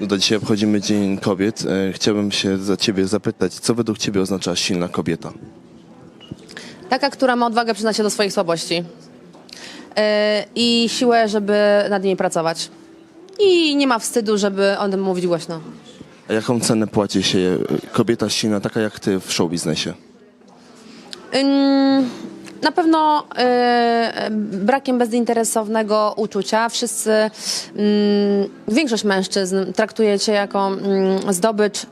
Do dzisiaj obchodzimy Dzień Kobiet. E, Chciałbym się za ciebie zapytać, co według ciebie oznacza silna kobieta? Taka, która ma odwagę przyznać się do swoich słabości. Yy, I siłę, żeby nad nimi pracować. I nie ma wstydu, żeby o tym mówić głośno. A jaką cenę płaci się e, kobieta silna, taka jak ty w show biznesie? Ym, Na pewno yy, brakiem bezinteresownego uczucia. Wszyscy, ym, większość mężczyzn traktuje cię jako ym, zdobycz,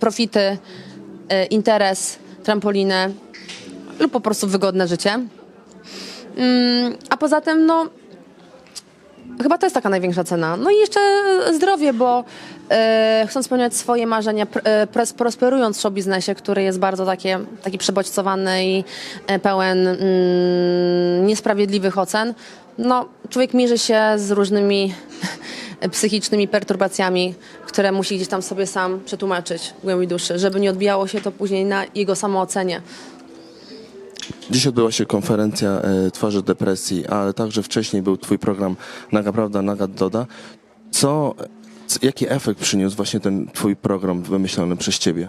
profity, yy, interes, trampolinę lub po prostu wygodne życie. Ym, A poza tym, no, Chyba to jest taka największa cena. No i jeszcze zdrowie, bo e, chcąc spełniać swoje marzenia, pr, e, pros, prosperując w show biznesie, który jest bardzo takie, taki przebodźcowany i e, pełen mm, niesprawiedliwych ocen, no człowiek mierzy się z różnymi psychicznymi perturbacjami, które musi gdzieś tam sobie sam przetłumaczyć w głębi duszy, żeby nie odbijało się to później na jego samoocenie. Dziś odbyła się konferencja e, Twarzy Depresji, ale także wcześniej był twój program Naga Prawda, Naga Doda. Co, jaki efekt przyniósł właśnie ten twój program wymyślony przez ciebie?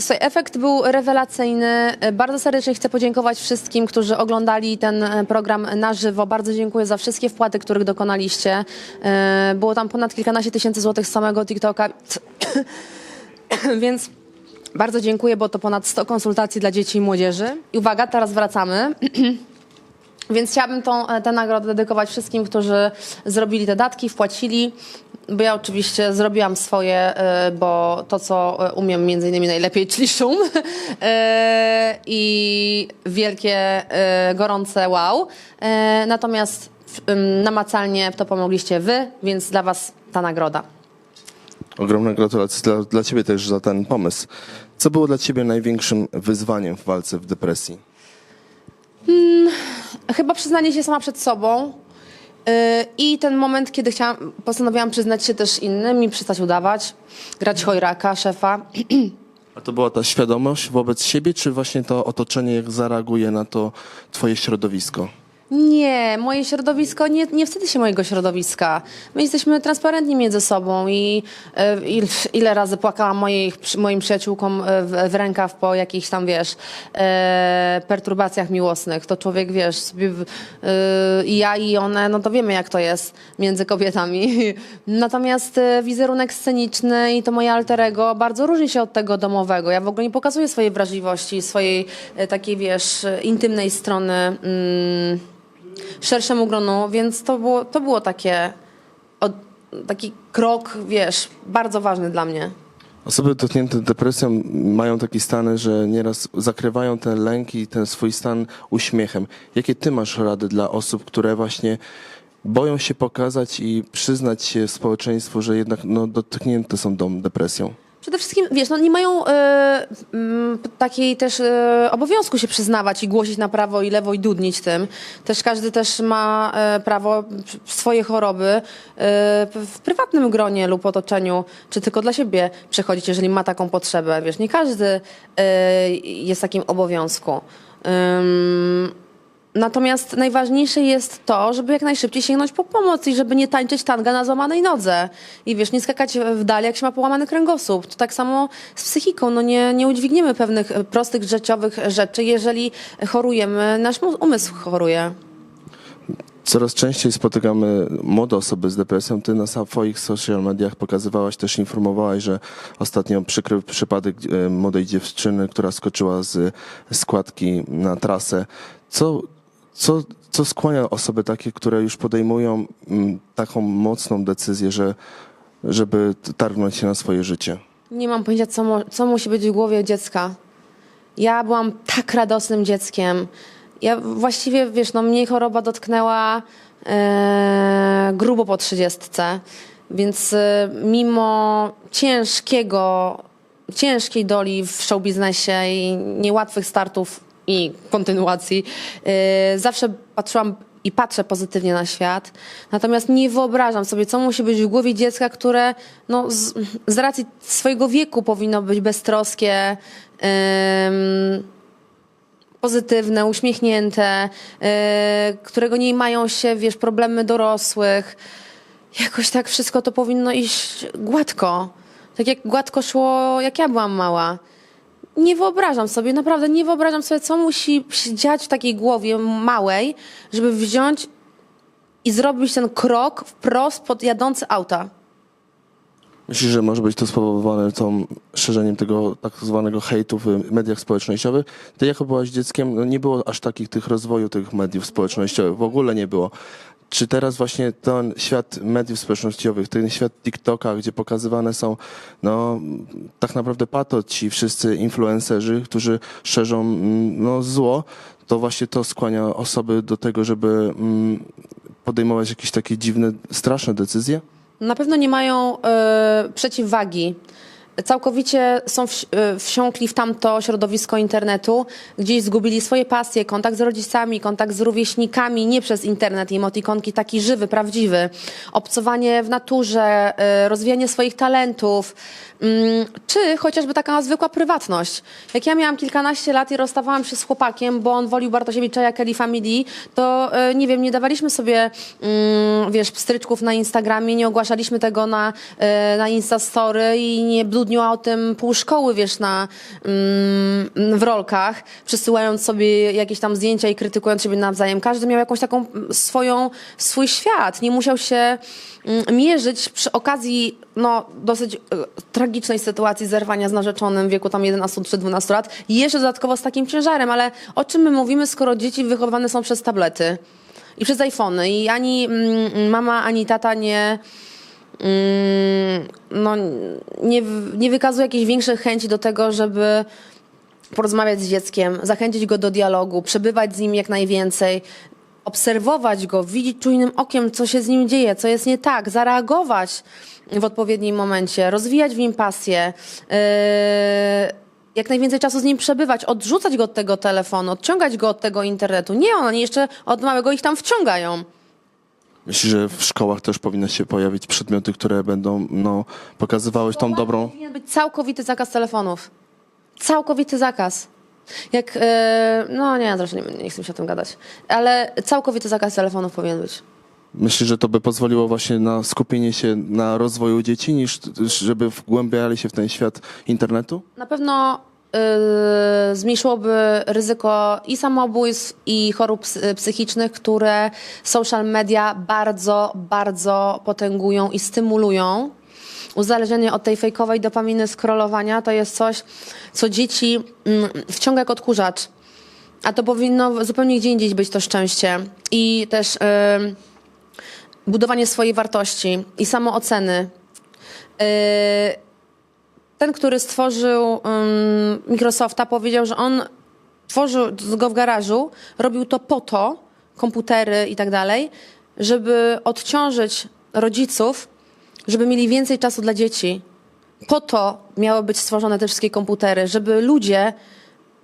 Słuchaj, efekt był rewelacyjny. Bardzo serdecznie chcę podziękować wszystkim, którzy oglądali ten e, program na żywo. Bardzo dziękuję za wszystkie wpłaty, których dokonaliście. E, Było tam ponad kilkanaście tysięcy złotych z samego TikToka. Więc bardzo dziękuję, bo to ponad 100 konsultacji dla dzieci i młodzieży. I uwaga, teraz wracamy. Więc chciałabym tą, e, tę nagrodę dedykować wszystkim, którzy zrobili te datki, wpłacili. Bo ja oczywiście zrobiłam swoje, e, bo to, co e, umiem między innymi najlepiej, czyli szum. I wielkie, gorące wow. Natomiast namacalnie to pomogliście wy, więc dla was ta nagroda. Ogromne gratulacje dla, dla ciebie też za ten pomysł. Co było dla ciebie największym wyzwaniem w walce w depresji? Chyba przyznanie się sama przed sobą. Yy, I ten moment, kiedy chciałam, postanowiłam przyznać się też innym i przestać udawać, grać chojraka, szefa. A to była ta świadomość wobec siebie, czy właśnie to otoczenie, jak zareaguje na to twoje środowisko? Nie, moje środowisko, nie, nie wstydzę się mojego środowiska. My jesteśmy transparentni między sobą i e, il, ile razy płakałam moich, przy- moim przyjaciółkom e, w, w rękaw po jakichś tam, wiesz, e, perturbacjach miłosnych. To człowiek, wiesz, sobie, w- e, i ja i one, no to wiemy jak to jest między kobietami. Natomiast e, wizerunek sceniczny i to moje alterego bardzo różni się od tego domowego. Ja w ogóle nie pokazuję swojej wrażliwości, swojej e, takiej, wiesz, intymnej strony. Mm, szerszemu gronu, więc to było, to było takie, od, taki krok, wiesz, bardzo ważny dla mnie. Osoby dotknięte depresją mają takie stany, że nieraz zakrywają ten lęk i ten swój stan uśmiechem. Jakie ty masz rady dla osób, które właśnie boją się pokazać i przyznać się społeczeństwu, że jednak no, dotknięte są tą depresją? Przede wszystkim, wiesz, no nie mają e, mm, takiej też e, obowiązku się przyznawać i głosić na prawo i lewo i dudnić tym. Też każdy też ma e, prawo swoje choroby w prywatnym gronie lub otoczeniu, czy tylko dla siebie przechodzić, jeżeli ma taką potrzebę. Wiesz, nie każdy jest w takim obowiązku. Ym, Natomiast najważniejsze jest to, żeby jak najszybciej sięgnąć po pomoc i żeby nie tańczyć tanga na złamanej nodze. I wiesz, nie skakać w dal, jak się ma połamany kręgosłup. To tak samo z psychiką. No nie, nie udźwigniemy pewnych e, prostych, życiowych rzeczy, jeżeli chorujemy, nasz umysł choruje. Coraz częściej spotykamy młode osoby z depresją. Ty na swoich social mediach pokazywałaś, też informowałaś, że ostatnio przykry przypadek e, młodej dziewczyny, która skoczyła z składki na trasę. Co, co, co skłania osoby takie, które już podejmują mm, taką mocną decyzję, że, żeby targnąć się na swoje życie? Nie mam pojęcia, co, mo- co musi być w głowie dziecka. Ja byłam tak radosnym dzieckiem. Ja właściwie, wiesz, no mnie choroba dotknęła e, grubo po trzydziestce, więc e, mimo ciężkiego, ciężkiej doli w show biznesie i niełatwych startów i kontynuacji, e, zawsze patrzyłam i patrzę pozytywnie na świat. Natomiast nie wyobrażam sobie, co musi być w głowie dziecka, które no, z, z racji swojego wieku powinno być beztroskie, pozytywne, uśmiechnięte, yy, którego nie mają się, wiesz, problemy dorosłych. jakoś tak wszystko to powinno iść gładko. Tak jak gładko szło, jak ja byłam mała. Nie wyobrażam sobie, naprawdę nie wyobrażam sobie, co musi się dziać w takiej głowie małej, żeby wziąć i zrobić ten krok wprost pod jadące auta. Myślisz, że może być to spowodowane tą szerzeniem tego tak zwanego hejtu w mediach społecznościowych? Ty jako byłaś dzieckiem, no nie było aż takich tych rozwoju tych mediów społecznościowych, w ogóle nie było. Czy teraz właśnie ten świat mediów społecznościowych, ten świat TikToka, gdzie pokazywane są no tak naprawdę pato ci wszyscy influencerzy, którzy szerzą mm, no, zło, to właśnie to skłania osoby do tego, żeby mm, podejmować jakieś takie dziwne, straszne decyzje? Na pewno nie mają e, przeciwwagi. Całkowicie są e, wsiąkli w tamto środowisko internetu, gdzieś zgubili swoje pasje, kontakt z rodzicami, kontakt z rówieśnikami, nie przez internet i emotikonki, taki żywy, prawdziwy. Obcowanie w naturze, e, rozwijanie swoich talentów, mm, czy chociażby taka zwykła prywatność. Jak ja miałam kilkanaście lat i rozstawałam się z chłopakiem, bo on wolił Bartosiewicza jak Kelly Family, to e, nie wiem, nie dawaliśmy sobie, mm, wiesz, pstryczków na Instagramie, nie ogłaszaliśmy tego na, na Instastory i nie bludniła o tym pół szkoły, wiesz, na, mm, w rolkach, przesyłając sobie jakieś tam zdjęcia i krytykując siebie nawzajem. Każdy miał jakąś taką swoją, swój świat. Nie musiał się mm, mierzyć przy okazji no, dosyć e, tragicznej sytuacji zerwania z narzeczonym w wieku tam 11 czy 12 lat. Jeszcze dodatkowo z takim ciężarem, ale o czym my mówimy, skoro dzieci wychowywane są przez tablety i przez iPhony i ani mm, mama, ani tata nie no, nie, nie wykazuje jakiejś większej chęci do tego, żeby porozmawiać z dzieckiem, zachęcić go do dialogu, przebywać z nim jak najwięcej, obserwować go, widzieć czujnym okiem, co się z nim dzieje, co jest nie tak, zareagować w odpowiednim momencie, rozwijać w nim pasję. Yy, jak najwięcej czasu z nim przebywać, odrzucać go od tego telefonu, odciągać go od tego internetu. Nie, oni jeszcze od małego ich tam wciągają. Myślę, że w szkołach też powinny się pojawić przedmioty, które będą no, pokazywały tą dobrą. Powinien być całkowity zakaz telefonów. Całkowity zakaz. Jak, e, no nie, zresztą nie, nie chcę się o tym gadać, ale całkowity zakaz telefonów powinien być. Myślę, że to by pozwoliło właśnie na skupienie się na rozwoju dzieci, niż żeby wgłębiali się w ten świat internetu? Na pewno y, zmniejszyłoby ryzyko i samobójstw, i chorób psy- psychicznych, które social media bardzo, bardzo potęgują i stymulują. Uzależnienie od tej fejkowej dopaminy scrollowania to jest coś, co dzieci mm, wciąga jak odkurzacz. A to powinno zupełnie gdzie indziej być to szczęście. I też y, budowanie swojej wartości i samooceny. Y, ten, który stworzył um, Microsofta, powiedział, że on tworzył go w garażu, robił to po to, komputery i tak dalej, żeby odciążyć rodziców, żeby mieli więcej czasu dla dzieci. Po to miały być stworzone te wszystkie komputery, żeby ludzie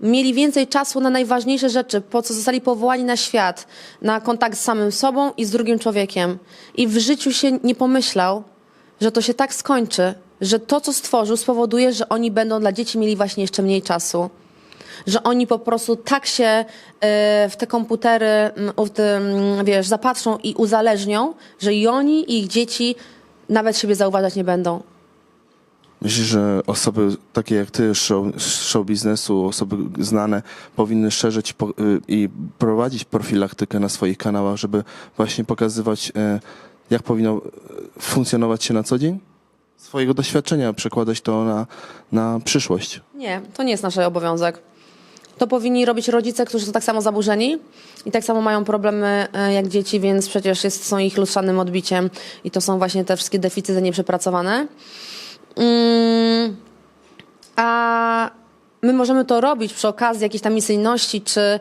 mieli więcej czasu na najważniejsze rzeczy, po co zostali powołani na świat, na kontakt z samym sobą i z drugim człowiekiem. I w życiu się nie pomyślał, że to się tak skończy, że to, co stworzył, spowoduje, że oni będą dla dzieci mieli właśnie jeszcze mniej czasu. Że oni po prostu tak się e, w te komputery, wiesz, zapatrzą i uzależnią, że i oni, i ich dzieci nawet siebie zauważać nie będą. Myślisz, że osoby takie jak ty, show, show biznesu, osoby znane, powinny szerzyć po, y, i prowadzić profilaktykę na swoich kanałach, żeby właśnie pokazywać, e, jak powinno e, funkcjonować się na co dzień? Swojego doświadczenia przekładać to na, na przyszłość. Nie, to nie jest nasz obowiązek. To powinni robić rodzice, którzy są tak samo zaburzeni i tak samo mają problemy e, jak dzieci, więc przecież jest, są ich lustrzanym odbiciem i to są właśnie te wszystkie deficyty nieprzepracowane. Mm, a my możemy to robić przy okazji jakiejś tam misyjności, czy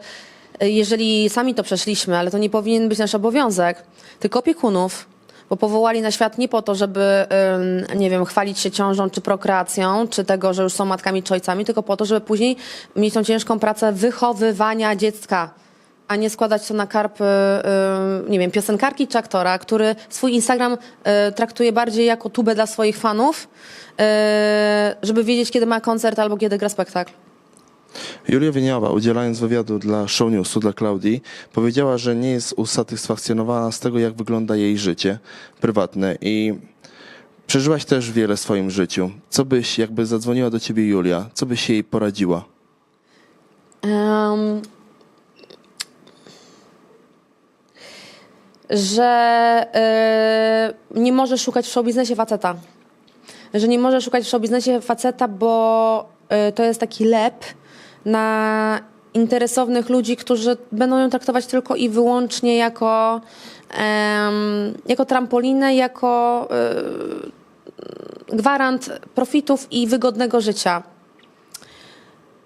e, jeżeli sami to przeszliśmy, ale to nie powinien być nasz obowiązek, tylko opiekunów, bo powołali na świat nie po to, żeby, nie wiem, chwalić się ciążą, czy prokreacją, czy tego, że już są matkami czy ojcami, tylko po to, żeby później mieć tą ciężką pracę wychowywania dziecka, a nie składać to na karp, y, nie wiem, piosenkarki czy aktora, który swój Instagram y, traktuje bardziej jako tubę dla swoich fanów, y, żeby wiedzieć, kiedy ma koncert albo kiedy gra spektakl. Julia Wieniawa, udzielając wywiadu dla Show Newsu, dla Klaudii, powiedziała, że nie jest usatysfakcjonowana z tego, jak wygląda jej życie prywatne i przeżyłaś też wiele w swoim życiu. Co byś, jakby zadzwoniła do ciebie Julia, co byś jej poradziła? Em, że e, nie może szukać w showbiznesie faceta. Że nie może szukać w showbiznesie faceta, bo e, to jest taki lep na interesownych ludzi, którzy będą ją traktować tylko i wyłącznie jako, jako trampolinę, jako e, gwarant profitów i wygodnego życia.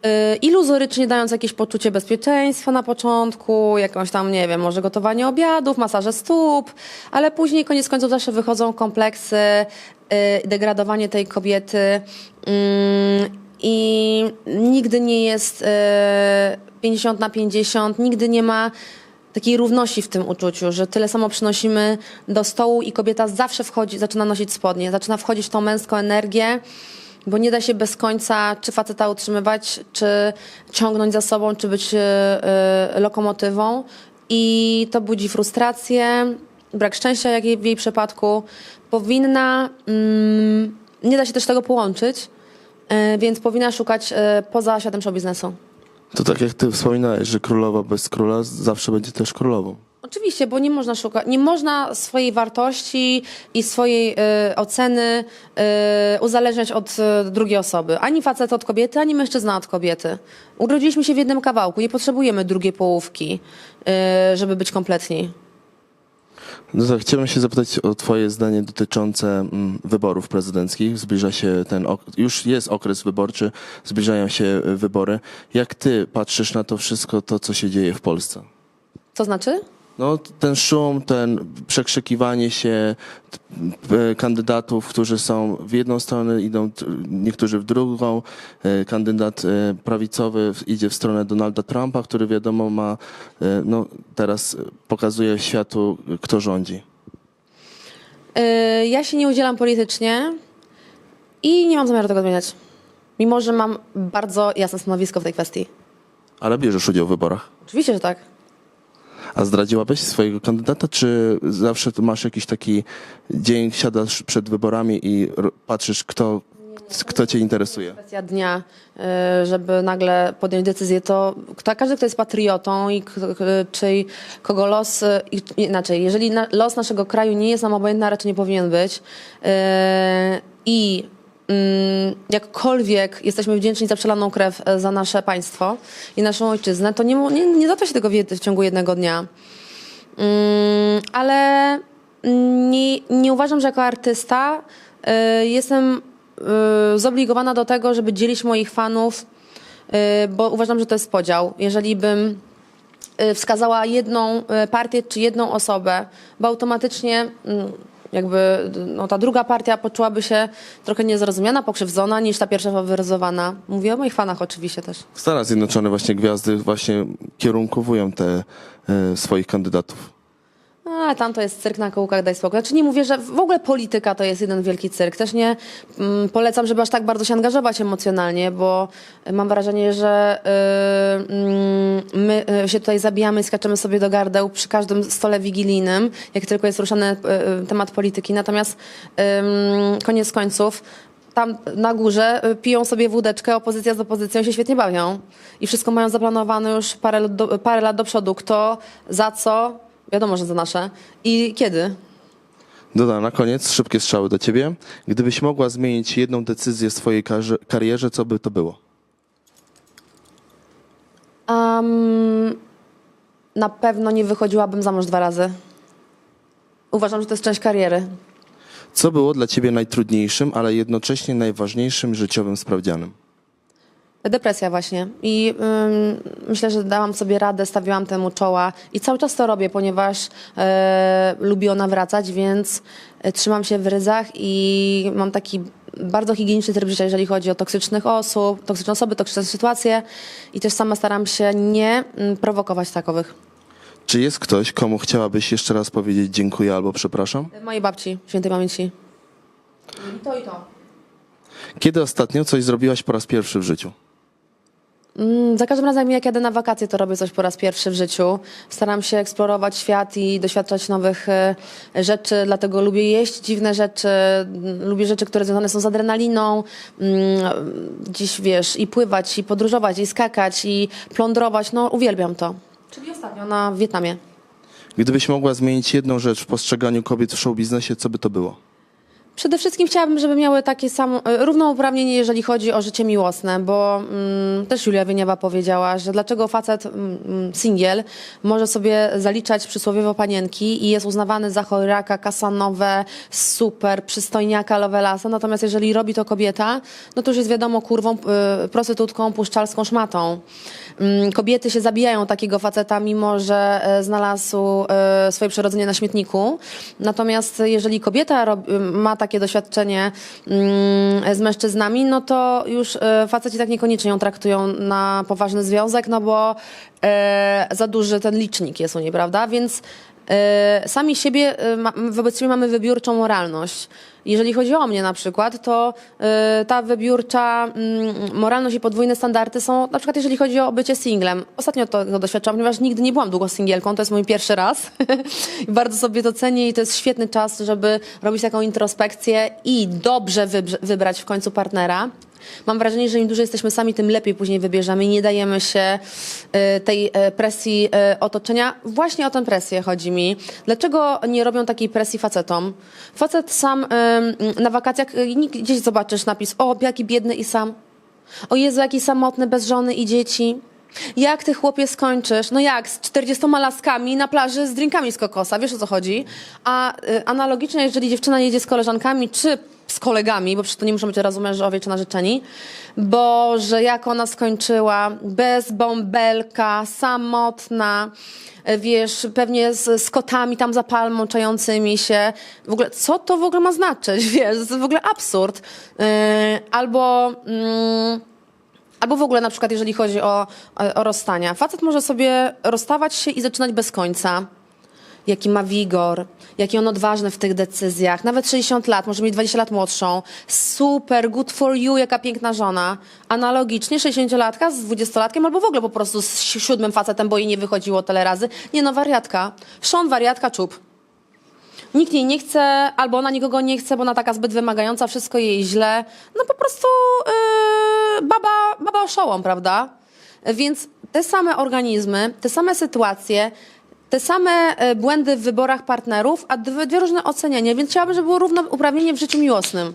Y, iluzorycznie dając jakieś poczucie bezpieczeństwa na początku, jakąś tam, nie wiem, może gotowanie obiadów, masaże stóp, ale później koniec końców zawsze wychodzą kompleksy, y, degradowanie tej kobiety mm, i nigdy nie jest y, 50 na 50, nigdy nie ma takiej równości w tym uczuciu, że tyle samo przynosimy do stołu i kobieta zawsze wchodzi, zaczyna nosić spodnie, zaczyna wchodzić w tą męską energię, bo nie da się bez końca czy faceta utrzymywać, czy ciągnąć za sobą, czy być e, e, lokomotywą. I to budzi frustrację, brak szczęścia, jak w jej przypadku. Powinna, mm, nie da się też tego połączyć, e, więc powinna szukać e, poza światem show biznesu. To tak jak ty wspominałeś, że królowa bez króla zawsze będzie też królową. Oczywiście, bo nie można szukać, nie można swojej wartości i swojej y, oceny uzależniać od drugiej osoby. Ani facet od kobiety, ani mężczyzna od kobiety. Urodziliśmy się w jednym kawałku, nie potrzebujemy drugiej połówki, żeby być kompletni. No chciałbym się zapytać o twoje zdanie dotyczące mm, wyborów prezydenckich. Zbliża się ten, już jest okres wyborczy, zbliżają się y, wybory. Jak ty patrzysz na to wszystko, to co się dzieje w Polsce? Co znaczy? No, ten szum, ten przekrzykiwanie się e, kandydatów, którzy są w jedną stronę, idą niektórzy w drugą. E, Kandydat e, prawicowy idzie w stronę Donalda Trumpa, który wiadomo ma, no teraz pokazuje światu, kto rządzi. Ja się nie udzielam politycznie i nie mam zamiaru tego zmieniać. Mimo, że mam bardzo jasne stanowisko w tej kwestii. Ale bierzesz udział w wyborach. Oczywiście, że tak. A zdradziłabyś swojego kandydata, czy zawsze masz jakiś taki dzień, siadasz przed wyborami i patrzysz, kto, kto cię interesuje? kwestia dnia, y, żeby nagle podjąć decyzję, to każdy, kto jest patriotą i czyj, kogo los, i- inaczej, jeżeli los naszego kraju nie jest nam obojętny, a raczej nie powinien być y, i jakkolwiek jesteśmy wdzięczni za przelaną krew e, za nasze państwo i naszą ojczyznę, to nie, nie, nie się tego w, w ciągu jednego dnia. Mm, ale nie, nie uważam, że jako artysta y, jestem y, zobligowana do tego, żeby dzielić moich fanów, bo uważam, że to jest podział. Jeżeli bym wskazała jedną partię czy jedną osobę, bo automatycznie mm, jakby no, ta druga partia poczułaby się trochę niezrozumiana, pokrzywdzona niż ta pierwsza faworyzowana. Mówię o moich fanach oczywiście też. Stany Zjednoczone właśnie gwiazdy właśnie kierunkowują te e, swoich kandydatów. A, tam to jest cyrk na kołkach, daj spokój. Znaczy nie mówię, że w ogóle polityka to jest jeden wielki cyrk. Też nie mm, polecam, żeby aż tak bardzo się angażować emocjonalnie, bo mam wrażenie, że y, mm, my y, się tutaj zabijamy skaczemy sobie do gardeł przy każdym stole wigilijnym, jak tylko jest ruszany y, y, temat polityki. Natomiast ym, koniec końców tam na górze y, piją sobie wódeczkę, opozycja z opozycją się świetnie bawią. I wszystko mają zaplanowane już parę, do, parę lat do przodu. Kto, za co, wiadomo, że za nasze. I kiedy? Doda, na koniec szybkie strzały do ciebie. Gdybyś mogła zmienić jedną decyzję w swojej karze- karierze, co by to było? Na pewno nie wychodziłabym za mąż dwa razy. Uważam, że to jest część kariery. Co było dla ciebie najtrudniejszym, ale jednocześnie najważniejszym życiowym sprawdzianem? Depresja właśnie. I ym, myślę, że dałam sobie radę, stawiłam temu czoła i cały czas to robię, ponieważ e, lubię ona wracać, więc e, trzymam się w ryzach i mam taki bardzo higieniczny tryb życia, jeżeli chodzi o toksycznych osób, toksyczne osoby, toksyczne sytuacje i też sama staram się nie mm, prowokować takowych. Czy jest ktoś, komu chciałabyś jeszcze raz powiedzieć dziękuję albo przepraszam? Mojej babci, świętej pamięci. I to i to. Kiedy ostatnio coś zrobiłaś po raz pierwszy w życiu? Mm, Za każdym razem, jak jadę na wakacje, to robię coś po raz pierwszy w życiu. Staram się eksplorować świat i doświadczać nowych e, rzeczy, dlatego lubię jeść dziwne rzeczy, mm, lubię rzeczy, które związane są z adrenaliną. Mm, Dziś wiesz, i pływać, i podróżować, i skakać, i plądrować. No, uwielbiam to. Czyli ostatnio na Wietnamie. Gdybyś mogła zmienić jedną rzecz w postrzeganiu kobiet w show biznesie, co by to było? Przede wszystkim chciałabym, żeby miały takie samo, e, równouprawnienie, jeżeli chodzi o życie miłosne, bo mm, też Julia Wieniawa powiedziała, że dlaczego facet mm, mm, singiel może sobie zaliczać przysłowiowo panienki i jest uznawany za chojraka, kasanowe, super, przystojniaka, lovelasa, natomiast jeżeli robi to kobieta, no to już jest wiadomo kurwą, y, prostytutką, puszczalską szmatą. Mm, Kobiety się zabijają takiego faceta, mimo że e, znalazł e, swoje przyrodzenie na śmietniku. Natomiast jeżeli kobieta rob, ma takie doświadczenie mm, z mężczyznami, no to już e, faceci tak niekoniecznie ją traktują na poważny związek, no bo e, za duży ten licznik jest u niej, prawda? Więc sami siebie, e, wobec siebie mamy wybiórczą moralność. Jeżeli chodzi o mnie na przykład, to e, ta wybiórcza mm, moralność i podwójne standardy są, na przykład jeżeli chodzi o bycie singlem. Ostatnio to, doświadczam, ponieważ nigdy nie byłam długo singielką, to jest mój pierwszy raz. Bardzo sobie to cenię i to jest świetny czas, żeby robić taką introspekcję i dobrze wybrać w końcu partnera. Mam wrażenie, że im dłużej jesteśmy sami, tym lepiej później wybierzemy i nie dajemy się y, tej y, presji y, otoczenia. Właśnie o tę presję chodzi mi. Dlaczego nie robią takiej presji facetom? Facet sam na wakacjach, y, gdzieś zobaczysz napis, o jaki biedny i sam. O Jezu, jaki samotny, bez żony i dzieci. Jak ty chłopie skończysz? No jak, z 40 laskami na plaży z drinkami z kokosa, wiesz o co chodzi? A y, analogicznie, jeżeli dziewczyna jedzie z koleżankami czy z kolegami, bo przecież to nie muszą być od razu mężowie czy narzeczeni, bo że jak ona skończyła, bez bąbelka, samotna, y, wiesz, pewnie z, z kotami tam za palmą czającymi się. W ogóle, co to w ogóle ma znaczyć, wiesz? To jest w ogóle absurd. Yy, albo... mm, Albo w ogóle na przykład, jeżeli chodzi o, o, o rozstania. Facet może sobie rozstawać się i zaczynać bez końca. Jaki ma wigor, jaki on odważny w tych decyzjach. Nawet 60 lat, może mieć 20 lat młodszą. Super, good for you, jaka piękna żona. Analogicznie 60-latka z 20-latkiem albo w ogóle po prostu z si- siódmym facetem, bo jej nie wychodziło tyle razy. Nie no, wariatka. Szon, wariatka, czub. Nikt jej nie chce, albo ona nikogo nie chce, bo ona taka zbyt wymagająca, wszystko jej źle. No po prostu yy, baba, baba oszołom, prawda? Więc te same organizmy, te same sytuacje, te same e, błędy w wyborach partnerów, a dwie, dwie różne oceniania, więc chciałabym, żeby było równouprawnienie w życiu miłosnym.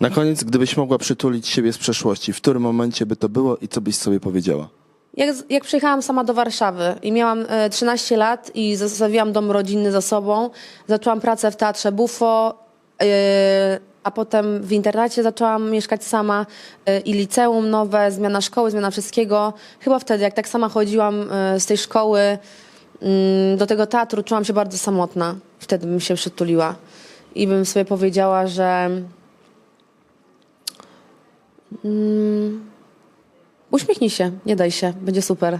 Na koniec, gdybyś mogła przytulić siebie z przeszłości, w którym momencie by to było i co byś sobie powiedziała? Jak, jak przyjechałam sama do Warszawy i miałam e, 13 lat i zostawiłam dom rodzinny za sobą, zaczęłam pracę w teatrze Bufo, e, a potem w internacie zaczęłam mieszkać sama e, i liceum nowe, zmiana szkoły, zmiana wszystkiego. Chyba wtedy, jak tak sama chodziłam e, z tej szkoły mm, do tego teatru, czułam się bardzo samotna. Wtedy bym się przytuliła i bym sobie powiedziała, że uśmiechnij się, nie daj się, będzie super.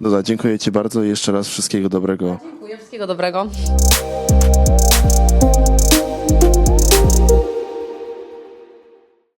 Doda, dziękuję Ci bardzo i jeszcze raz wszystkiego dobrego. Dziękuję, wszystkiego dobrego.